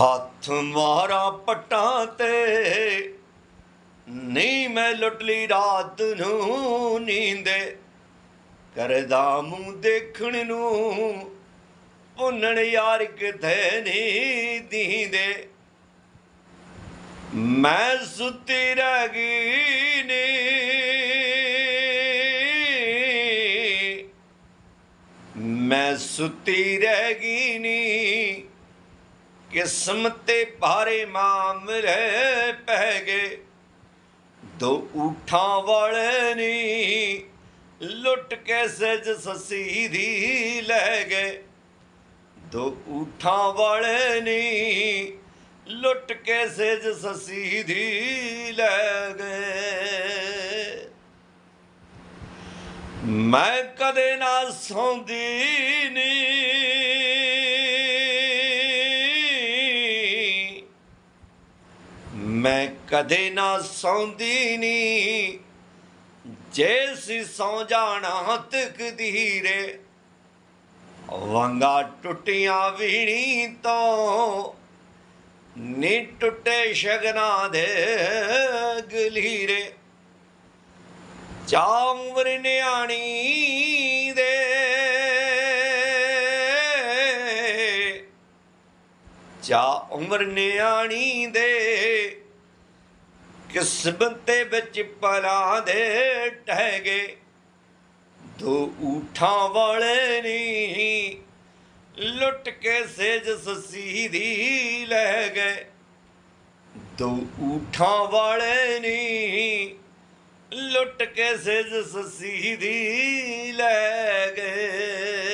ਹੱਥ ਮਾਰਾ ਪੱਟਾਂ ਤੇ। ਨਹੀਂ ਮੈਂ ਲੁੱਟ ਲਈ ਰਾਤ ਨੂੰ ਨੀਂਦੇ, ਕਰਦਾ ਮੂੰਹ ਦੇਖਣ ਨੂੰ। ਭੁੰਨਣ ਯਾਰ ਕਿਥੇ ਨਹੀਂ ਦੀਂਦੇ। ਮੈਂ ਸੁੱਤੀ ਰਹਿ ਗਈ ਨੀ। ਮੈਂ ਸੁੱਤੀ ਰਹਿ ਗਈ ਨੀ। ਕਿਸਮਤ ਤੇ ਭਾਰੇ ਮਾਮਲੇ ਪੈ ਗਏ। ਦੋ ਊਠਾਂ ਵਾਲੇ ਨੀ ਲੁੱਟ ਕੇ ਸਜ ਸਸੀ ਦੀ ਲੈ ਗਏ। ਦੋ ਊਠਾਂ ਵਾਲੇ ਨੀ ਲੁੱਟ ਕੇ ਸਜ ਸਸੀ ਦੀ ਲੈ ਗਏ। ਮੈਂ ਕਦੇ ਨਾ ਸੌਂਦੀ ਮੈਂ ਕਦੇ ਨਾ ਸੌਂਦੀ ਨੀ। ਜੇ ਸੀ ਸੌ ਜਾਣਾ ਤਕਦੀਰੇ ਵਾਂਗਾ ਟੁੱਟੀਆਂ ਵੀਣੀ ਤੋਂ। ਨੀ ਟੁੱਟੇ ਸ਼ਗਨਾ ਦੇ ਗਲੀਰੇ ਚਾਂਵਰ ਨਿਆਣੀ ਦੇ। ਚਾ ਉਮਰ ਨਿਆਣੀ ਦੇ। ਕਿਸਮਤ ਵਿੱਚ ਪਰਾਂ ਦੇ ਟਹਿ ਗਏ ਦੋ ਊਠਾਂ ਵਾਲੇ ਨੀ ਲੁੱਟ ਕੇ ਸੇਜ ਸਸੀ ਦੀ ਲੈ ਗਏ। ਦੋ ਊਠਾਂ ਵਾਲੇ ਨੀ ਲੁੱਟ ਕੇ ਸੇਜ ਸਸੀ ਦੀ ਲੈ ਗਏ।